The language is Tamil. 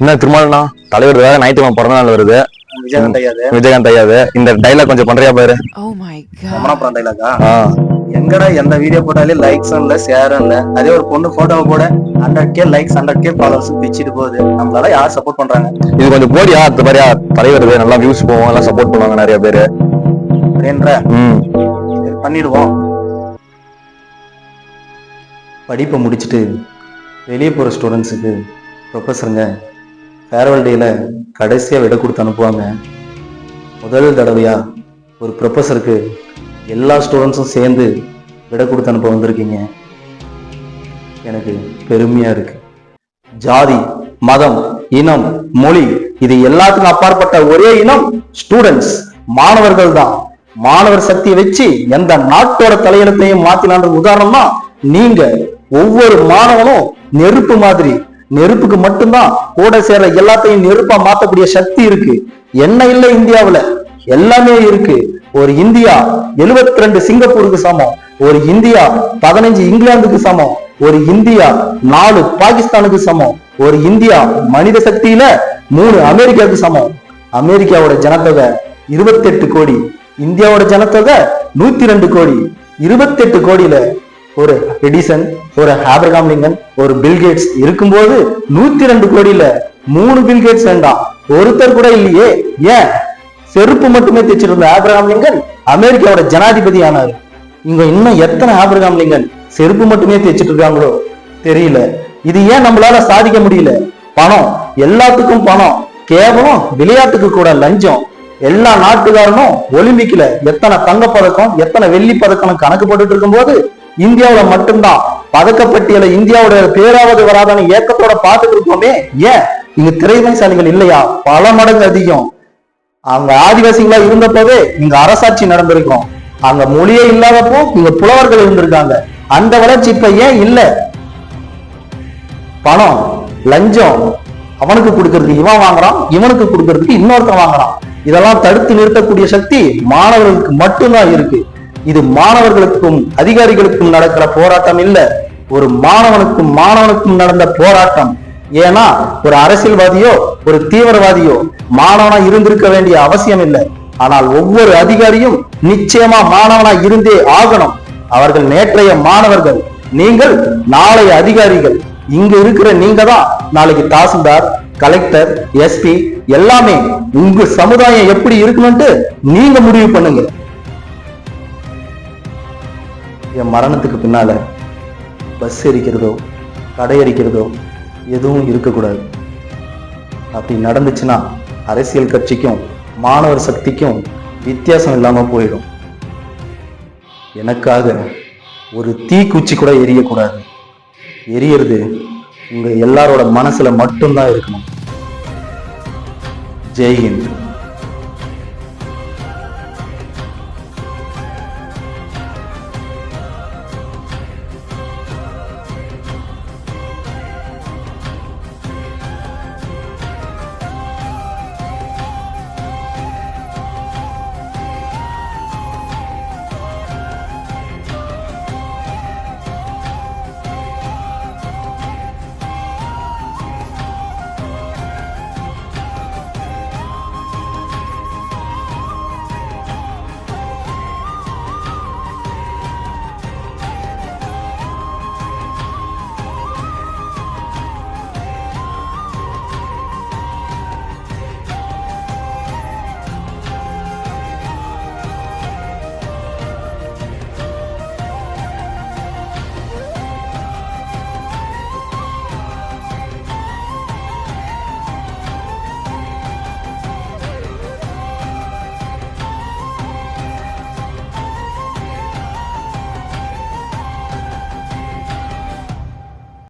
என்ன திருமாவளவனா தலைவர் வேற ஞாயிற்றுக்கிழமை பிறந்த நாள் வருது. விஜயகாந்த் ஐயா அது விஜயகாந்த் ஐயாது. இந்த டைலாக் கொஞ்சம் பண்றியா பாரு. Oh god. ரமணாபுரம் டைலாக்கா எங்கடா எந்த வீடியோ போட்டாலே லைக்ஸ் இல்ல ஷேரும் இல்ல. அதே ஒரு பொண்ணு போட்டோவை போட hundred K likes hundred K followers பிச்சுட்டு போகுது. நம்மளால யார் சப்போர்ட் பண்றாங்க? இது கொஞ்சம் போடியா? அது மாதிரியா தலைவர் நல்லா வியூஸ் போவோம் எல்லாம் சப்போர்ட் பண்ணுவாங்க நிறைய பேரு. அப்படின்ற பண்ணிடுவோம். படிப்பை முடிச்சுட்டு வெளியே போகிற ஸ்டூடெண்ட்ஸுக்கு ப்ரொஃபஸருங்க ஃபேர்வெல் டேயில் கடைசியாக விட கொடுத்து அனுப்புவாங்க. முதல் தடவையாக ஒரு ப்ரொஃபஸருக்கு எல்லா ஸ்டூடெண்ட்ஸும் சேர்ந்து விட கொடுத்து அனுப்ப வந்திருக்கீங்க. எனக்கு பெருமையாக இருக்கு. ஜாதி மதம் இனம் மொழி இது எல்லாத்துக்கும் அப்பாற்பட்ட ஒரே இனம் ஸ்டூடெண்ட்ஸ் மாணவர்கள் தான். மாணவர் சக்தியை வச்சு எந்த நாட்டோட தலையெழுத்தையும் மாத்தினான்ற உதாரணம் தான் நீங்க ஒவ்வொரு மாணவனும் நெருப்பு மாதிரி நெருப்புக்கு மட்டும்தான் கூட சேர்ற எல்லாத்தையும் நெருப்பா மாத்தக்கூடிய சக்தி இருக்கு. என்ன இல்லை இந்தியாவுல? எல்லாமே இருக்கு. ஒரு இந்தியா 72 ரெண்டு சிங்கப்பூருக்கு சமம். ஒரு இந்தியா பதினஞ்சு இங்கிலாந்துக்கு சமம். ஒரு இந்தியா நாலு பாகிஸ்தானுக்கு சமம். ஒரு இந்தியா மனித சக்தியில மூணு அமெரிக்காவுக்கு சமம். அமெரிக்காவோட ஜனத்தொகை 28 கோடி. இந்தியாவோட ஜனத்தொகை நூத்தி ரெண்டு கோடி. 28 கோடியில ஒரு எடிசன் ஒரு ஆப்ரகாம் லிங்கன் ஒரு பில்கேட்ஸ் இருக்கும்போது நூத்தி ரெண்டு கோடியில மூணு பில்கேட்ஸ் வேண்டாம் ஒருத்தர் கூட இல்லையே. ஏன்? செருப்பு மட்டுமே தைச்சிருந்த ஆபிரகாம் லிங்கன் அமெரிக்காவோட ஜனாதிபதி ஆனாரு இங்க இன்னும் எத்தனை ஆபிரகாம் லிங்கன் செருப்பு மட்டுமே தைச்சிட்டு இருக்காங்களோ தெரியல. இது ஏன் நம்மளால சாதிக்க முடியல? பணம். எல்லாத்துக்கும் பணம். கேவலம் விளையாட்டுக்கு கூட லஞ்சம். எல்லா நாட்டுக்காரனும் ஒலிம்பிக்ல எத்தனை தங்கப் பதக்கம் எத்தனை வெள்ளி பதக்கம் கணக்கு போட்டுட்டு இருக்கும்போது இந்தியாவுல மட்டும்தான். பதக்கப்பட்டியல இந்தியாவோட பேராவது வராதான ஏக்கத்தோட பார்த்துட்டு இருக்கோமே. ஏன்? இங்க திரைமைசாலிகள் இல்லையா? பல மடங்கு அதிகம். அங்க ஆதிவாசிகளா இருந்தப்பவே இங்க அரசாட்சி நடந்திருக்கும். அங்க மொழியே இல்லாதப்போ இங்க புலவர்கள் இருந்திருக்காங்க. அந்த வளர்ச்சி இப்ப ஏன் இல்ல? பணம் லஞ்சம் அவனுக்கு கொடுக்கறதுக்கு இவன் வாங்குறான் இவனுக்கு கொடுக்கறதுக்கு இன்னொருத்தன் வாங்குறான். இதெல்லாம் தடுத்து நிறுத்தக்கூடிய சக்தி மாணவர்களுக்கு மட்டும்தான் இருக்கு. இது மாணவர்களுக்கும் அதிகாரிகளுக்கும் நடக்கிற போராட்டம் இல்ல. ஒரு மாணவனுக்கும் மாணவனுக்கும் நடந்த போராட்டம். ஏன்னா ஒரு அரசியல்வாதியோ ஒரு தீவிரவாதியோ மாணவனா இருந்திருக்க வேண்டிய அவசியம் இல்லை. ஆனால் ஒவ்வொரு அதிகாரியும் நிச்சயமா மாணவனா இருந்தே ஆகணும். அவர்கள் நேற்றைய மாணவர்கள் நீங்கள் நாளைய அதிகாரிகள். இங்க இருக்கிற நீங்க தான் நாளைக்கு தாசில்தார் கலெக்டர் எஸ்பி எல்லாமே உங்க சமுதாயம் எப்படி இருக்கணும்ட்டு நீங்க முடிவு பண்ணுங்க. என் மரணத்துக்கு பின்னால பஸ் எரிக்கிறதோ கடை எரிக்கிறதோ எதுவும் இருக்கக்கூடாது. அப்படி நடந்துச்சுன்னா அரசியல் கட்சிக்கும் மாணவர் சக்திக்கும் வித்தியாசம் இல்லாம போயிடும். எனக்காக ஒரு தீக்குச்சி கூட எரியக்கூடாது. எரியறது உங்க எல்லாரோட மனசுல மட்டும்தான் இருக்கணும். ஜெய்ஹிந்த்